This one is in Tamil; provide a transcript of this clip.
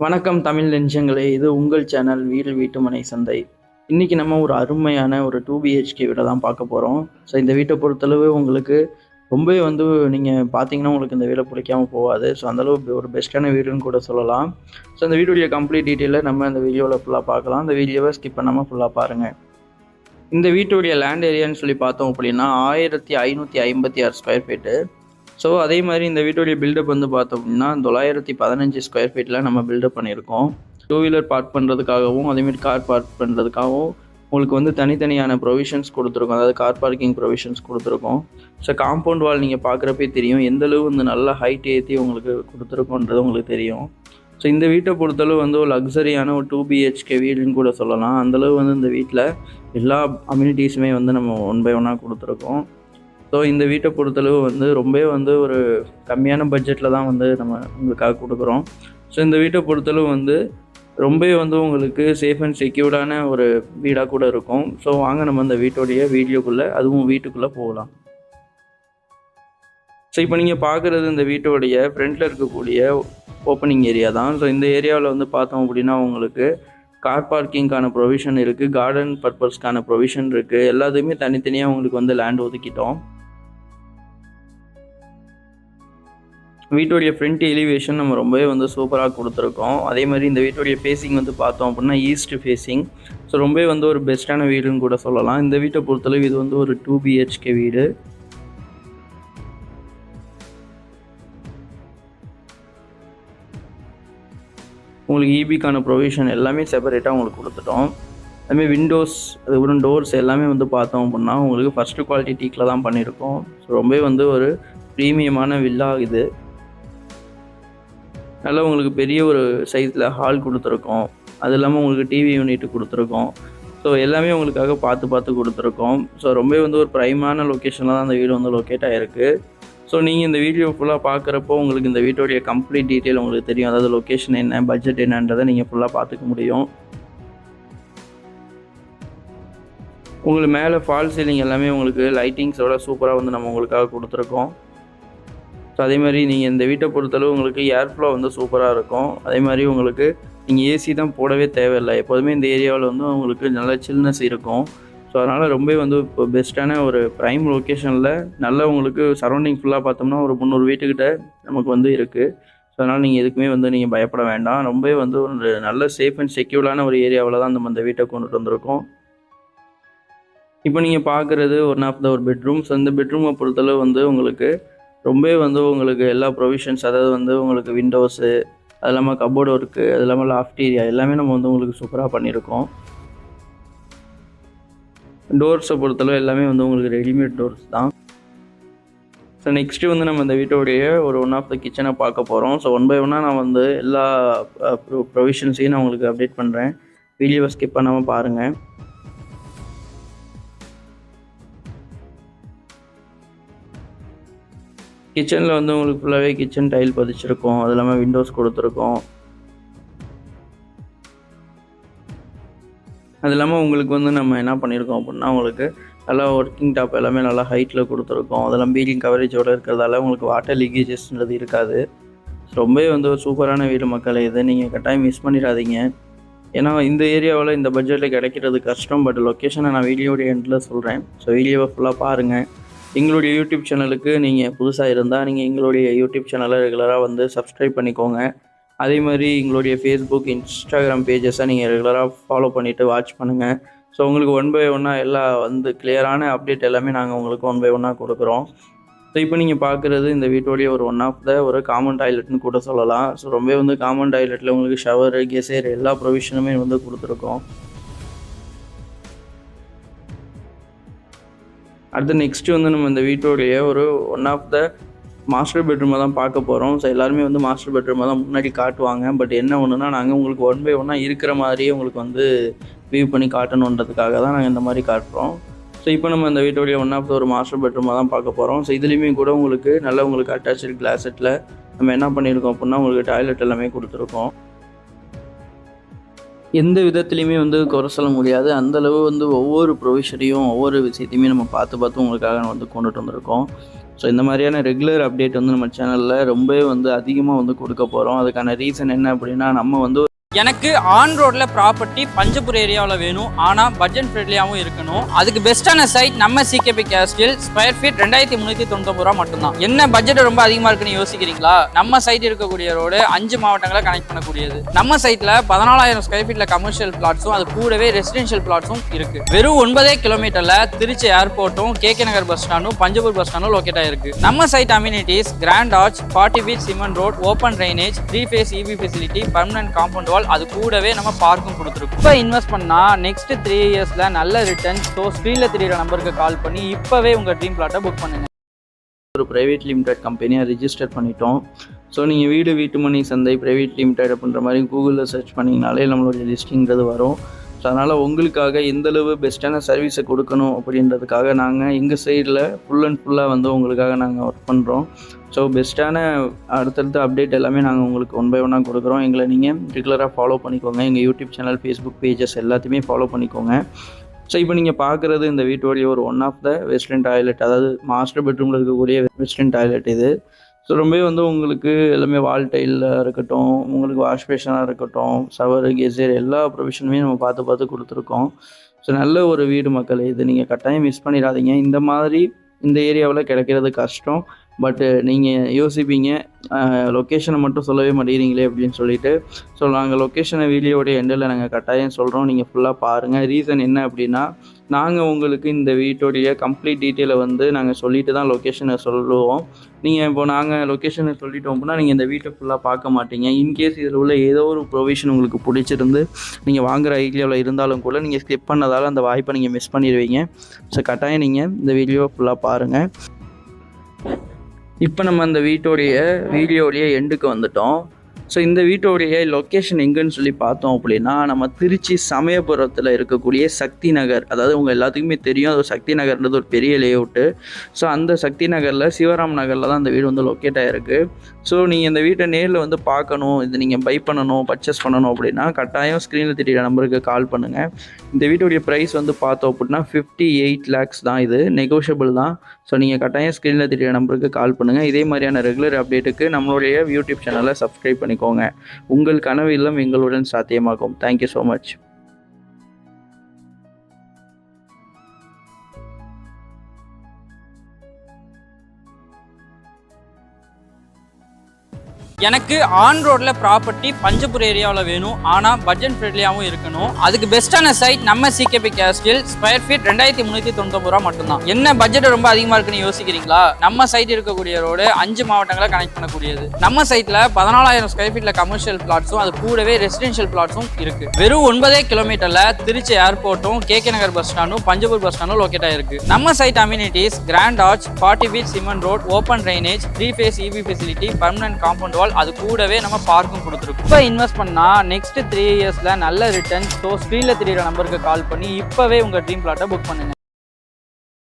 வணக்கம் தமிழ் நெஞ்சங்களே இது உங்கள் சேனல் வீடு வீட்டுமனை சந்தை. இன்றைக்கி நம்ம ஒரு அருமையான ஒரு டூ பிஹெச்கே வீடை தான் பார்க்க போகிறோம் ஸோ இந்த வீட்டை பொறுத்தளவு உங்களுக்கு ரொம்பவே வந்து நீங்கள் பார்த்தீங்கன்னா உங்களுக்கு இந்த வீடை பிடிக்காம போகாது. ஸோ அந்தளவு ஒரு பெஸ்ட்டான வீடுன்னு கூட சொல்லலாம். ஸோ இந்த வீடுடைய கம்ப்ளீட் டீட்டெயிலை நம்ம இந்த வீடியோவில் ஃபுல்லாக பார்க்கலாம். இந்த வீடியோவை ஸ்கிப் பண்ணாமல் ஃபுல்லாக பாருங்கள் இந்த வீட்டுடைய லேண்ட் ஏரியான்னு சொல்லி பார்த்தோம் அப்படின்னா ஆயிரத்தி ஐநூற்றி ஐம்பத்தி ஆறு ஸ்கொயர் ஃபீட்டு ஸோ அதே மாதிரி இந்த வீட்டுடைய பில்டப் வந்து பார்த்தோம்னா தொள்ளாயிரத்தி பதினஞ்சு ஸ்கொயர் ஃபீட்டில் நம்ம பில்டப் பண்ணியிருக்கோம். டூ வீலர் பார்க் பண்ணுறதுக்காகவும் அதேமாரி கார் பார்க் பண்ணுறதுக்காகவும் உங்களுக்கு வந்து தனித்தனியான ப்ரொவிஷன்ஸ் கொடுத்துருக்கோம். அதாவது கார் பார்க்கிங் ப்ரொவிஷன்ஸ் கொடுத்துருக்கோம். ஸோ காம்பவுண்ட் வால் நீங்கள் பார்க்குறப்பே தெரியும் எந்தளவு வந்து நல்ல ஹைட் ஏற்றி உங்களுக்கு கொடுத்துருக்கோன்றது உங்களுக்கு தெரியும். ஸோ இந்த வீட்டை பொறுத்தளவு வந்து ஒரு லக்ஸரியான ஒரு டூ பிஹெச்கே வீடுன்னு கூட சொல்லலாம். அந்தளவு வந்து இந்த வீட்டில் எல்லா அம்யூனிட்டிஸுமே வந்து நம்ம ஒன் பை ஒன்னாக கொடுத்துருக்கோம். ஸோ இந்த வீட்டை பொறுத்தளவு வந்து ரொம்ப வந்து ஒரு கம்மியான பட்ஜெட்டில் தான் வந்து நம்ம உங்களுக்காக கொடுக்குறோம். ஸோ இந்த வீட்டை பொறுத்தளவு வந்து ரொம்ப வந்து உங்களுக்கு சேஃப் அண்ட் செக்யூர்டான ஒரு வீடாக கூட இருக்கும். ஸோ வாங்க நம்ம அந்த வீட்டோடைய வீடியோக்குள்ளே அதுவும் வீட்டுக்குள்ளே போகலாம். ஸோ இப்போ நீங்கள் பார்க்குறது இந்த வீட்டோடைய ஃப்ரண்ட்டில் இருக்கக்கூடிய ஓப்பனிங் ஏரியா தான். ஸோ இந்த ஏரியாவில் வந்து பார்த்தோம் அப்படின்னா உங்களுக்கு கார் பார்க்கிங்க்கான ப்ரொவிஷன் இருக்குது கார்டன் பர்பஸ்க்கான ப்ரொவிஷன் இருக்குது எல்லாத்துக்குமே தனித்தனியாக உங்களுக்கு வந்து லேண்ட் ஒதுக்கிட்டோம். வீட்டுடைய ஃப்ரண்ட் எலிவேஷன் நம்ம ரொம்பவே வந்து சூப்பராக கொடுத்துருக்கோம். அதே மாதிரி இந்த வீட்டுடைய ஃபேஸிங் வந்து பார்த்தோம் அப்படின்னா ஈஸ்ட் ஃபேஸிங் ஸோ ரொம்பவே வந்து ஒரு பெஸ்ட்டான வீடுன்னு கூட சொல்லலாம். இந்த வீட்டை பொறுத்தளவு இது வந்து ஒரு டூ பிஹெச்கே வீடு. உங்களுக்கு இபிக்கான ப்ரொவிஷன் எல்லாமே செப்பரேட்டாக உங்களுக்கு கொடுத்துட்டோம். அதுமாதிரி விண்டோஸ் அதுக்கப்புறம் டோர்ஸ் எல்லாமே வந்து பார்த்தோம் அப்படின்னா உங்களுக்கு ஃபஸ்ட்டு குவாலிட்டி டீக்கில் தான் பண்ணியிருக்கோம். ஸோ ரொம்பவே வந்து ஒரு ப்ரீமியமான வில்லா இது. நல்லா உங்களுக்கு பெரிய ஒரு சைஸில் ஹால் கொடுத்துருக்கோம். அது இல்லாமல் உங்களுக்கு டிவி யூனிட் கொடுத்துருக்கோம். ஸோ எல்லாமே உங்களுக்காக பார்த்து பார்த்து கொடுத்துருக்கோம். ஸோ ரொம்பவே வந்து ஒரு ப்ரைமான லொக்கேஷனில் தான் அந்த வீடு வந்து லொக்கேட் ஆகிருக்கு ஸோ நீங்கள் இந்த வீடியோ ஃபுல்லாக பார்க்குறப்போ உங்களுக்கு இந்த வீட்டோடைய கம்ப்ளீட் டீட்டெயில் உங்களுக்கு தெரியும். அதாவது லொக்கேஷன் என்ன பட்ஜெட் என்னன்றதை நீங்கள் ஃபுல்லாக பார்த்துக்க முடியும். உங்களுக்கு மேலே ஃபால் சீலிங் எல்லாமே உங்களுக்கு லைட்டிங்ஸோட சூப்பராக வந்து நம்ம உங்களுக்காக கொடுத்துருக்கோம். அதே மாதிரி நீங்கள் இந்த வீட்டை பொறுத்தளவு உங்களுக்கு ஏர் ஃப்ளோ வந்து சூப்பராக இருக்கும். அதே மாதிரி உங்களுக்கு நீங்கள் ஏசி தான் போடவே தேவையில்லை. எப்போதுமே இந்த ஏரியாவில் வந்து உங்களுக்கு நல்ல சில்னஸ் இருக்கும். ஸோ அதனால் ரொம்ப வந்து இப்போ பெஸ்ட்டான ஒரு ப்ரைம் லொக்கேஷனில் நல்ல உங்களுக்கு சரௌண்டிங் ஃபுல்லாக பார்த்தோம்னா ஒரு முந்நூறு வீட்டுக்கிட்ட நமக்கு வந்து இருக்குது ஸோ அதனால் நீங்கள் எதுக்குமே வந்து நீங்கள் பயப்பட வேண்டாம். ரொம்பவே வந்து ஒரு நல்ல சேஃப் அண்ட் செக்யூர்டான ஒரு ஏரியாவில் தான் நம்ம இந்த வீட்டை கொண்டுட்டு வந்திருக்கோம். இப்போ நீங்கள் பார்க்குறது ஒன் ஆஃப் த ஒரு பெட்ரூம்ஸ் அந்த பெட்ரூமை பொறுத்தளவு வந்து உங்களுக்கு ரொம்பவே வந்து உங்களுக்கு எல்லா ப்ரொவிஷன்ஸ் அதாவது வந்து உங்களுக்கு விண்டோஸு அது இல்லாமல் கபோர்டு ஒர்க்கு அது இல்லாமல் லாஃப்ட் ஏரியா எல்லாமே நம்ம வந்து உங்களுக்கு சூப்பராக பண்ணியிருக்கோம் டோர்ஸை பொறுத்தளவு எல்லாமே வந்து உங்களுக்கு ரெடிமேட் டோர்ஸ் தான். ஸோ நெக்ஸ்ட்டு வந்து நம்ம இந்த வீட்டோடைய ஒரு ஒன் ஆஃப் த கிச்சனை பார்க்க போகிறோம் ஸோ ஒன் பை ஒன்னாக நான் வந்து எல்லா ப்ரொவிஷன்ஸையும் நான் உங்களுக்கு அப்டேட் பண்ணுறேன் வீடியோவை ஸ்கிப் பண்ணாமல் பாருங்கள் கிச்சனில் வந்து உங்களுக்கு ஃபுல்லாகவே கிச்சன் டைல் பதிச்சிருக்கோம். அது இல்லாமல் விண்டோஸ் கொடுத்துருக்கோம். அது இல்லாமல் உங்களுக்கு வந்து நம்ம என்ன பண்ணியிருக்கோம் அப்படின்னா உங்களுக்கு நல்லா ஒர்க்கிங் டாப் எல்லாமே நல்லா ஹைட்டில் கொடுத்துருக்கோம். அதெல்லாம் பீலிங் கவரேஜோடு இருக்கிறதால உங்களுக்கு வாட்டர் லீக்கேஜஸ்ன்றது இருக்காது. ரொம்பவே வந்து ஒரு சூப்பரான வீடு மக்கள் இது நீங்கள் கட்டாயம் மிஸ் பண்ணிடாதீங்க. ஏன்னா இந்த ஏரியாவில் இந்த பட்ஜெட்டில் கிடைக்கிறது கஷ்டம் பட் லொக்கேஷனை நான் வீடியோடைய எண்டில் சொல்கிறேன் ஸோ வீடியோவை ஃபுல்லாக பாருங்கள் எங்களுடைய யூடியூப் சேனலுக்கு நீங்கள் புதுசாக இருந்தால் நீங்கள் எங்களுடைய யூடியூப் சேனலை ரெகுலராக வந்து சப்ஸ்கிரைப் பண்ணிக்கோங்க. அதே மாதிரி எங்களுடைய ஃபேஸ்புக் இன்ஸ்டாகிராம் பேஜஸை நீங்கள் ரெகுலராக ஃபாலோ பண்ணிவிட்டு வாட்ச் பண்ணுங்கள் ஸோ உங்களுக்கு ஒன் பை ஒன்னாக எல்லா வந்து கிளியரான அப்டேட் எல்லாமே நாங்கள் உங்களுக்கு ஒன் பை ஒன்னாக கொடுக்குறோம். ஸோ இப்போ நீங்கள் பார்க்குறது இந்த வீட்டோடைய ஒரு ஒன் ஆஃப் த ஒரு காமன் டாய்லெட்னு கூட சொல்லலாம். ஸோ ரொம்பவே வந்து காமன் டாய்லெட்டில் உங்களுக்கு ஷவர் கெசேர் எல்லா ப்ரொவிஷனுமே வந்து கொடுத்துருக்கோம். அடுத்து நெக்ஸ்ட்டு வந்து நம்ம இந்த வீட்டோடைய ஒரு ஒன் ஆஃப் த மாஸ்டர் பெட்ரூமை தான் பார்க்க போகிறோம் ஸோ எல்லாருமே வந்து மாஸ்டர் பெட்ரூமை தான் முன்னாடி காட்டுவாங்க. பட் என்ன ஒன்றுனா நாங்கள் உங்களுக்கு ஒன் பை ஒன்னாக இருக்கிற மாதிரியே உங்களுக்கு வந்து வியூ பண்ணி காட்டணுன்றதுக்காக தான் நாங்கள் இந்த மாதிரி காட்டுறோம். ஸோ இப்போ நம்ம இந்த வீட்டோடைய ஒன் ஆஃப் த ஒரு மாஸ்டர் பெட்ரூமை தான் பார்க்க போகிறோம் ஸோ இதுலேயுமே கூட உங்களுக்கு நல்ல உங்களுக்கு அட்டாச்சு கிளாசெட்டில் நம்ம என்ன பண்ணியிருக்கோம் அப்படின்னா உங்களுக்கு டாய்லெட் எல்லாமே கொடுத்துருக்கோம். எந்த விதத்துலையுமே வந்து குறை சொல்ல முடியாது. அந்தளவு வந்து ஒவ்வொரு ப்ரொவிஷனையும் ஒவ்வொரு விஷயத்தையுமே நம்ம பார்த்து பார்த்து உங்களுக்காக வந்து கொண்டுட்டு வந்திருக்கோம். ஸோ இந்த மாதிரியான ரெகுலர் அப்டேட் வந்து நம்ம சேனலில் ரொம்பவே வந்து அதிகமாக வந்து கொடுக்க போகிறோம் அதுக்கான ரீசன் என்ன அப்படின்னா நம்ம வந்து எனக்கு ஆன் ரோட்ல ப்ராப்பர்ட்டி பஞ்சபுர் ஏரியாவில் வேணும். ஆனால் பட்ஜெட் ஃப்ரெண்ட்லியாகவும் இருக்கணும். அதுக்கு பெஸ்ட்டான சைட் நம்ம சிகேபி கேஸ்டில் ஸ்கொயர் ஃபீட் ரெண்டாயிரத்தி முந்நூற்றி தொண்ணூத்தொம்பது ரூபா மட்டும்தான். என்ன பட்ஜெட் ரொம்ப அதிகமாக இருக்குன்னு யோசிக்கிறீங்களா? நம்ம சைட் இருக்கக்கூடிய ரோடு அஞ்சு மாவட்டங்களை கனெக்ட் பண்ணக்கூடியது. நம்ம சைட்டில் பதினாலாயிரம் ஸ்கொயர் ஃபீட்டில் கமர்ஷியல் பிளாட்ஸும் அது கூடவே ரெசிடென்ஷியல் பிளாட்ஸும் இருக்கு. வெறும் ஒன்பதே கிலோமீட்டர்ல திருச்சி ஏர்போர்ட்டும் கே கே நகர் பஸ் ஸ்டாண்டும் பஞ்சபூர் பஸ் ஸ்டாண்டும் லொக்கேட் ஆயிருக்கு. நம்ம site amenities grand arch forty feet cement road open drainage three phase E B facility permanent compound wall அது கூடவே நம்ம பார்க்கும் கொடுத்துருக்கோம். இப்போ இன்வெஸ்ட் பண்ணால் நெக்ஸ்ட் த்ரீ இயர்ஸில் நல்ல ரிட்டர்ன் ஸோ ஸ்க்ரீனில் தெரியுற நம்பருக்கு கால் பண்ணி இப்போவே உங்கள் ட்ரீம் பிளாட்டை புக் பண்ணுங்க. ஒரு ப்ரைவேட் லிமிடெட் கம்பெனியாக ரிஜிஸ்டர் பண்ணிட்டோம். ஸோ நீங்கள் வீடு வீட்டு மணி சந்தை ப்ரைவேட் லிமிடெட் அப்படின்ற மாதிரி கூகுளில் சர்ச் பண்ணிங்கனாலே நம்மளுடைய லிஸ்டிங்கிறது வரும். ஸோ அதனால் உங்களுக்காக எந்தளவு பெஸ்ட்டான சர்வீஸை கொடுக்கணும் அப்படின்றதுக்காக நாங்கள் எங்கள் சைடில் ஃபுல் அண்ட் ஃபுல்லாக வந்து உங்களுக்காக நாங்கள் ஒர்க் பண்ணுறோம் ஸோ பெஸ்ட்டான அடுத்தடுத்த அப்டேட் எல்லாமே நாங்கள் உங்களுக்கு ஒன் பை ஒன்னாக கொடுக்குறோம். எங்களை நீங்கள் ரெகுலராக ஃபாலோ பண்ணிக்கோங்க. எங்கள் யூடியூப் சேனல் ஃபேஸ்புக் பேஜஸ் எல்லாத்தையுமே ஃபாலோ பண்ணிக்கோங்க. ஸோ இப்போ நீங்கள் பார்க்குறது இந்த வீட்டோடைய ஒரு one of the western toilet அதாவது மாஸ்டர் பெட்ரூமில் இருக்கக்கூடிய வெஸ்டர்ன் டாய்லெட் இது. ஸோ ரொம்பவே வந்து உங்களுக்கு எல்லாமே வால் டைலில் இருக்கட்டும் உங்களுக்கு வாஷ் பேஷனாக இருக்கட்டும் ஷவர் கெசர் எல்லா ப்ரொவிஷனுமே நம்ம பார்த்து பார்த்து கொடுத்துருக்கோம். ஸோ நல்ல ஒரு வீடு மக்கள் இது நீங்கள் கட்டாயம் மிஸ் பண்ணிடாதீங்க. இந்த மாதிரி இந்த ஏரியாவில் கிடைக்கிறது கஷ்டம். பட்டு நீங்கள் யோசிப்பீங்க லொக்கேஷனை மட்டும் சொல்லவே மாட்டேங்கிறீங்களே அப்படின்னு சொல்லிட்டு. ஸோ நாங்கள் லொக்கேஷனை வீடியோடைய எண்டில் நாங்கள் கட்டாயம் சொல்கிறோம் நீங்கள் ஃபுல்லாக பாருங்கள் ரீசன் என்ன அப்படின்னா நாங்கள் உங்களுக்கு இந்த வீட்டோடைய கம்ப்ளீட் டீட்டெயிலை வந்து நாங்கள் சொல்லிட்டு தான் லொக்கேஷனை சொல்லுவோம். நீங்கள் இப்போ நாங்கள் லொக்கேஷனை சொல்லிட்டோம் அப்படின்னா நீங்கள் இந்த வீட்டை ஃபுல்லாக பார்க்க மாட்டீங்க. இன்கேஸ் இதில் உள்ள ஏதோ ஒரு ப்ரொவிஷன் உங்களுக்கு பிடிச்சிருந்து நீங்கள் வாங்குற ஐடியாவில் இருந்தாலும் கூட நீங்கள் ஸ்கிப் பண்ணதால் அந்த வாய்ப்பை நீங்கள் மிஸ் பண்ணிடுவீங்க. ஸோ கட்டாயம் நீங்கள் இந்த வீடியோவை ஃபுல்லாக பாருங்கள் இப்போ நம்ம அந்த வீட்டோடைய வீடியோடைய எண்டுக்கு வந்துட்டோம். ஸோ இந்த வீட்டோடைய லொக்கேஷன் எங்கேன்னு சொல்லி பார்த்தோம் அப்படின்னா நம்ம திருச்சி சமயபுரத்தில் இருக்கக்கூடிய சக்தி நகர். அதாவது உங்கள் எல்லாத்துக்குமே தெரியும் அது சக்தி நகர்ன்றது ஒரு பெரிய லேஅவுட்டு ஸோ அந்த சக்தி நகரில் சிவராம் நகரில் தான் அந்த வீடு வந்து லொக்கேட் ஆகிருக்கு ஸோ நீங்கள் இந்த வீட்டை நேரில் வந்து பார்க்கணும் இது நீங்கள் பை பண்ணணும் பர்ச்சேஸ் பண்ணணும் அப்படின்னா கட்டாயம் ஸ்க்ரீனில் தெரியுற நம்பருக்கு கால் பண்ணுங்கள் இந்த வீட்டுடைய ப்ரைஸ் வந்து பார்த்தோம் அப்படின்னா ஃபிஃப்டி எயிட் லேக்ஸ் தான் இது. நெகோஷியபிள் தான். ஸோ நீங்கள் கட்டாயம் ஸ்க்ரீனில் தெரியுற நம்பருக்கு கால் பண்ணுங்கள் இதே மாதிரியான ரெகுலர் அப்டேட்டுக்கு நம்மளுடைய யூடியூப் சேனலை சப்ஸ்கிரைப் பண்ணிக்கோங்க. உங்கள் கனவு இல்லம் எங்களுடன் சாத்தியமாகும். தேங்க்யூ ஸோ மச் எனக்கு ஆன் ரோடில் ப்ராப்பர்ட்டி பஞ்சபுர் ஏரியாவில் வேணும். ஆனால் பட்ஜெட் ஃப்ரெண்ட்லியாகவும் இருக்கணும். அதுக்கு பெஸ்ட்டான சைட் நம்ம சிகேபி கேஸ்டில் ஸ்கொயர் ஃபீட் ரெண்டாயிரத்தி முந்நூற்றி தொண்ணூத்தொம்பது ரூபா மட்டும்தான். என்ன பட்ஜெட் ரொம்ப அதிகமாக இருக்குன்னு யோசிக்கிறீங்களா? நம்ம சைட் இருக்கக்கூடிய ரோடு அஞ்சு மாவட்டங்களை கனெக்ட் பண்ணக்கூடியது. நம்ம சைட்டில் பதினாலாயிரம் ஸ்கொயர் ஃபீட்டில் கமர்ஷியல் பிளாட்ஸும் அது கூடவே ரெசிடென்ஷியல் பிளாட்ஸும் இருக்கு. வெறும் ஒன்பதே கிலோமீட்டரில் திருச்சி ஏர்போர்ட்டும் கே கே நகர் பஸ் ஸ்டாண்டும் பஞ்சபூர் பஸ் ஸ்டாண்டும் லொக்கேட் ஆயிருக்கு. நம்ம site amenities grand arch forty feet cement road open drainage three phase E B facility permanent compound wall அது கூடவே நம்ம பார்க்கும் கொடுத்துருக்கோம். இப்போ இன்வெஸ்ட் பண்ணால் நெக்ஸ்ட் த்ரீ இயர்ஸில் நல்ல ரிட்டர்ன் ஸோ ஸ்க்ரீனில் தெரியுற நம்பருக்கு கால் பண்ணி இப்போவே உங்கள் ட்ரீம் பிளாட்டை புக் பண்ணுங்கள்